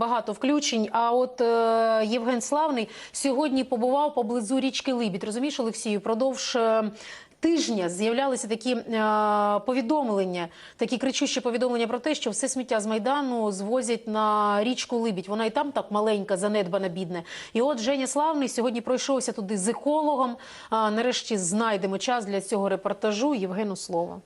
багато включень. А от е, Євген Славний сьогодні побував поблизу річки Либідь. Розумієш, Олексію, продовж. е, Тижня з'являлися такі е, повідомлення, такі кричущі повідомлення про те, що все сміття з майдану звозять на річку Либідь. Вона і там так маленька, занедбана, бідна. І от Женя Славний сьогодні пройшовся туди з екологом. А, нарешті знайдемо час для цього репортажу. Євгену слово.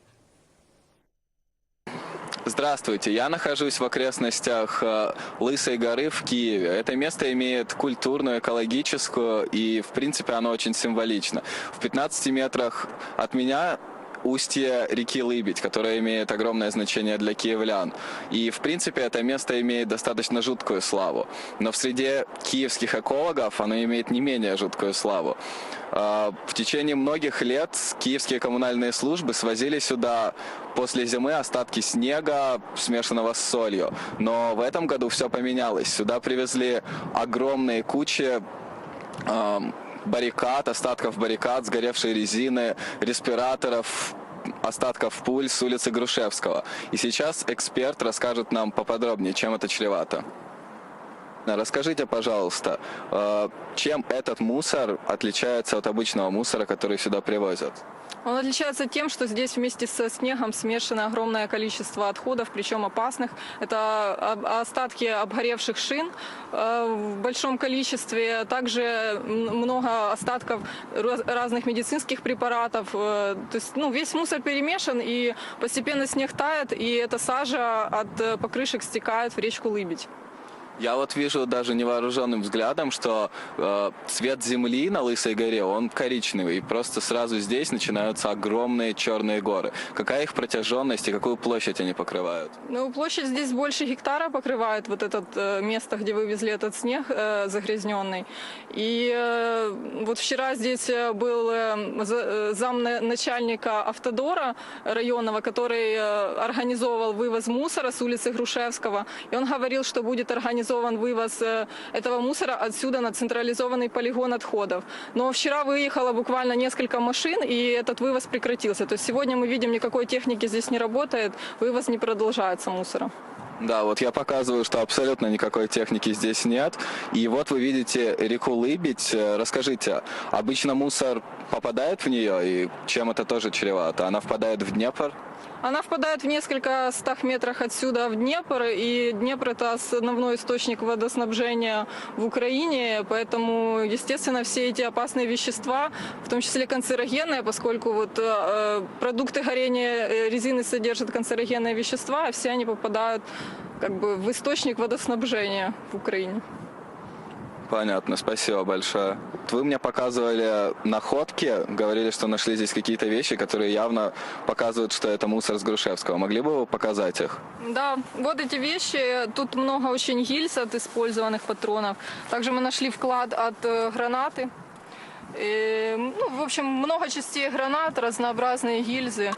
Здравствуйте, я нахожусь в окрестностях э, Лысой горы в Киеве. Это место имеет культурную, экологическую и, в принципе, оно очень символично. В 15 метрах от меня устье реки Лыбедь, которая имеет огромное значение для киевлян. И, в принципе, это место имеет достаточно жуткую славу. Но в среде киевских экологов оно имеет не менее жуткую славу. А, В течение многих лет киевские коммунальные службы свозили сюда после зимы остатки снега, смешанного с солью. Но в этом году все поменялось. Сюда привезли огромные кучи баррикад, остатков баррикад, сгоревшей резины, респираторов, остатков пуль с улицы Грушевского. И сейчас эксперт расскажет нам поподробнее, чем это чревато. Расскажите, пожалуйста, э, чем этот мусор отличается от обычного мусора, который сюда привозят? Он отличается тем, что здесь вместе со снегом смешано огромное количество отходов, причем опасных. Это остатки обгоревших шин э, в большом количестве, также много остатков раз- разных медицинских препаратов. Э, То есть ну, весь мусор перемешан, и постепенно снег тает, и эта сажа от э, покрышек стекает в речку Лыбедь. Я вот вижу даже невооруженным взглядом, что э, цвет земли на Лысой горе, он коричневый. И просто сразу здесь начинаются огромные черные горы. Какая их протяженность и какую площадь они покрывают? Ну, площадь здесь больше гектара покрывает вот это э, место, где вывезли этот снег э, загрязненный. И э, вот вчера здесь э, был э, э, зам на- начальника автодора районного, который э, организовывал вывоз мусора с улицы Грушевского. И он говорил, что будет организован вывоз э, этого мусора отсюда на централизованный полигон отходов. Но вчера выехало буквально несколько машин, и этот вывоз прекратился. То есть сегодня мы видим, никакой техники здесь не работает, вывоз не продолжается мусора. Да, вот я показываю, что абсолютно никакой техники здесь нет. И вот вы видите реку Лыбедь. Э, Расскажите, обычно мусор попадает в нее, и чем это тоже чревато? Она впадает в Днепр? Она впадает в несколько стах метрах отсюда в Днепр, и Днепр это основной источник водоснабжения в Украине, поэтому, естественно, все эти опасные вещества, в том числе канцерогенные, поскольку вот э, продукты горения э, резины содержат канцерогенные вещества, все они попадают как бы в источник водоснабжения в Украине. Понятно, спасибо большое. Вы мне показывали находки, говорили, что нашли здесь какие-то вещи, которые явно показывают, что это мусор с Грушевского. Могли бы вы показать их? Да, вот эти вещи. Тут много очень гильз от использованных патронов. Также мы нашли вклад от э, гранаты. И, ну, в общем, много частей гранат, разнообразные гильзы.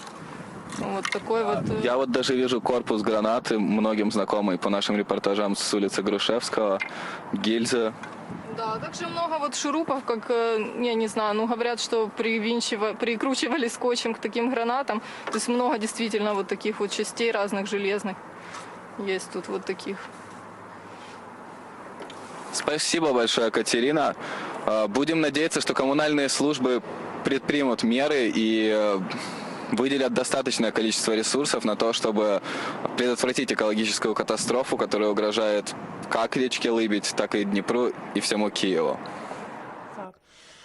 Вот такой вот. э, Я вот даже вижу корпус гранаты, многим знакомый по нашим репортажам с улицы Грушевского, гильзы. Да, также много вот шурупов, как, э, я не знаю, ну говорят, что привинчива- прикручивали скотчем к таким гранатам. То есть много действительно вот таких вот частей разных железных. Есть тут вот таких. Спасибо большое, Катерина. Э, Будем надеяться, что коммунальные службы предпримут меры и э, выделят достаточное количество ресурсов на то, чтобы предотвратить экологическую катастрофу, которая угрожает как речке Лыбедь, так и Днепру и всему Киеву.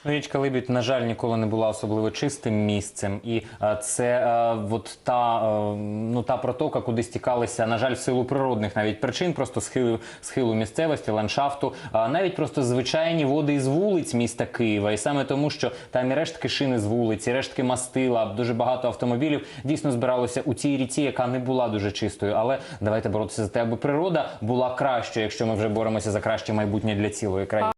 Ну, Річка Либідь, на жаль, ніколи не була особливо чистим місцем, і е, це е, от та, е, ну, та протока, куди стікалися, на жаль, в силу природних навіть причин, просто схилу, схилу місцевості, ландшафту, навіть просто звичайні води із вулиць міста Києва. І саме тому, що там і рештки шини з вулиць, і рештки мастила, дуже багато автомобілів дійсно збиралося у цій ріці, яка не була дуже чистою. Але давайте боротися за те, аби природа була кращою, якщо ми вже боремося за краще майбутнє для цілої країни.